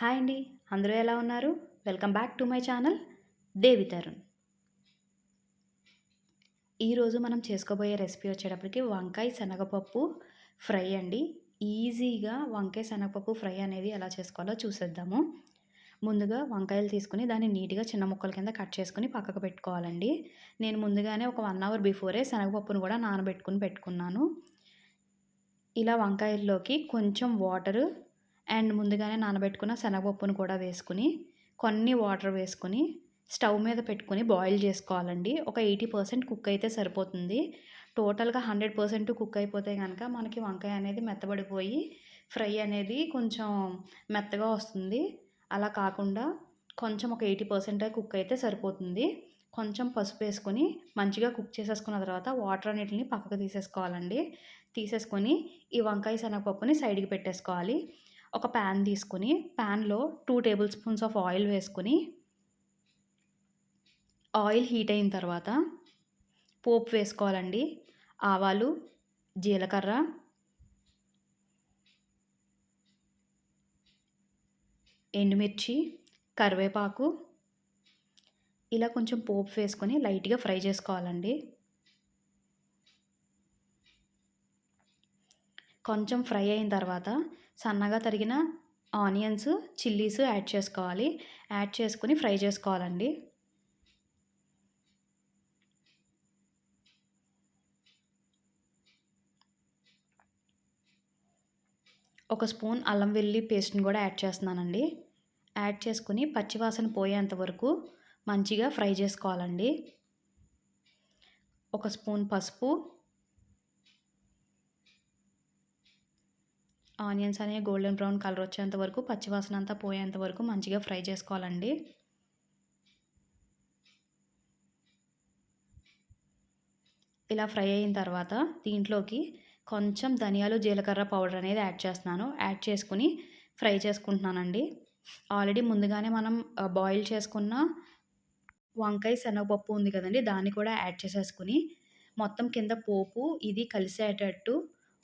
Hi అండి. అందరూ ఎలా ఉన్నారు? Welcome back to my channel Devi Tarun. ఈరోజు మనం చేసుకోబోయే రెసిపీ వచ్చేటప్పటికి వంకాయ శనగపప్పు ఫ్రై అండి. ఈజీగా వంకాయ శనగపప్పు ఫ్రై అనేది ఎలా చేసుకోవాలో చూసేద్దాము. ముందుగా వంకాయలు తీసుకుని దాన్ని నీట్గా చిన్న ముక్కల కింద కట్ చేసుకుని పక్కకు పెట్టుకోవాలండి. నేను ముందుగానే ఒక వన్ అవర్ బిఫోరే శనగపప్పును కూడా నానబెట్టుకుని పెట్టుకున్నాను. ఇలా వంకాయల్లోకి కొంచెం వాటరు అండ్ ముందుగానే నానబెట్టుకున్న శనగపప్పును కూడా వేసుకుని కొన్ని వాటర్ వేసుకుని స్టవ్ మీద పెట్టుకుని బాయిల్ చేసుకోవాలండి. ఒక ఎయిటీ పర్సెంట్ కుక్ అయితే సరిపోతుంది. టోటల్గా హండ్రెడ్ పర్సెంట్ కుక్ అయిపోతే కనుక మనకి వంకాయ అనేది మెత్తబడిపోయి ఫ్రై అనేది కొంచెం మెత్తగా వస్తుంది. అలా కాకుండా కొంచెం ఒక ఎయిటీ పర్సెంట్ కుక్ అయితే సరిపోతుంది. కొంచెం పసుపు వేసుకొని మంచిగా కుక్ చేసేసుకున్న తర్వాత వాటర్ అన్నిటిని పక్కకు తీసేసుకోవాలండి. తీసేసుకొని ఈ వంకాయ శనగపప్పుని సైడ్కి పెట్టేసుకోవాలి. ఒక ప్యాన్ తీసుకుని ప్యాన్లో two table spoons of oil వేసుకుని ఆయిల్ హీట్ అయిన తర్వాత పోపు వేసుకోవాలండి. ఆవాలు జీలకర్ర ఎండుమిర్చి కరివేపాకు ఇలా కొంచెం పోపు వేసుకొని లైట్గా ఫ్రై చేసుకోవాలండి. కొంచెం ఫ్రై అయిన తర్వాత సన్నగా తరిగిన ఆనియన్స్ చిల్లీస్ యాడ్ చేసుకోవాలి. యాడ్ చేసుకుని ఫ్రై చేసుకోవాలండి. ఒక స్పూన్ అల్లం వెల్లి పేస్ట్ని కూడా యాడ్ చేస్తున్నానండి. యాడ్ చేసుకుని పచ్చివాసన పోయేంత వరకు మంచిగా ఫ్రై చేసుకోవాలండి. ఒక స్పూన్ పసుపు ఆనియన్స్ అనేవి గోల్డెన్ బ్రౌన్ కలర్ వచ్చేంత వరకు పచ్చివాసన అంతా పోయేంత వరకు మంచిగా ఫ్రై చేసుకోవాలండి. ఇలా ఫ్రై అయిన తర్వాత దీంట్లోకి కొంచెం ధనియాలు జీలకర్ర పౌడర్ అనేది యాడ్ చేస్తున్నాను. యాడ్ చేసుకుని ఫ్రై చేసుకుంటున్నానండి. ఆల్రెడీ ముందుగానే మనం బాయిల్ చేసుకున్న వంకాయ శనగపప్పు ఉంది కదండి దాన్ని కూడా యాడ్ చేసేసుకుని మొత్తం కింద పోపు ఇది కలిసేటట్టు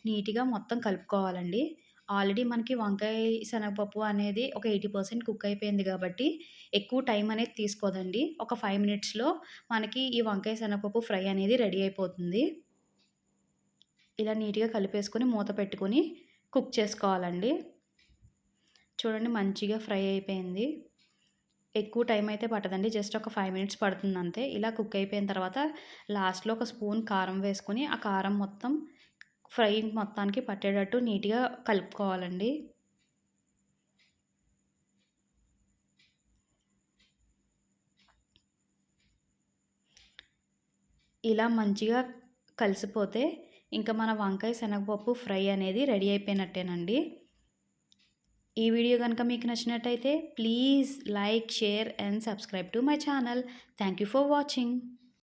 నీట్గా మొత్తం కలుపుకోవాలండి. ఆల్రెడీ మనకి వంకాయ శనగపప్పు అనేది ఒక ఎయిటీ పర్సెంట్ కుక్ అయిపోయింది కాబట్టి ఎక్కువ టైం అనేది తీసుకోదండి. ఒక ఫైవ్ మినిట్స్లో మనకి ఈ వంకాయ శనగపప్పు ఫ్రై అనేది రెడీ అయిపోతుంది. ఇలా నీట్గా కలిపేసుకొని మూత పెట్టుకొని కుక్ చేసుకోవాలండి. చూడండి మంచిగా ఫ్రై అయిపోయింది. ఎక్కువ టైం అయితే పట్టదండి. జస్ట్ ఒక ఫైవ్ మినిట్స్ పడుతుంది అంతే. ఇలా కుక్ అయిపోయిన తర్వాత లాస్ట్లో ఒక స్పూన్ కారం వేసుకొని ఆ కారం మొత్తం ఫ్రై మొత్తానికి పట్టేటట్టు నీట్గా కలుపుకోవాలండి. ఇలా మంచిగా కలిసిపోతే ఇంకా మన వంకాయ శనగపప్పు ఫ్రై అనేది రెడీ అయిపోయినట్టేనండి. ఈ వీడియో కనుక మీకు నచ్చినట్టయితే please like share and subscribe to my channel. Thank you for watching.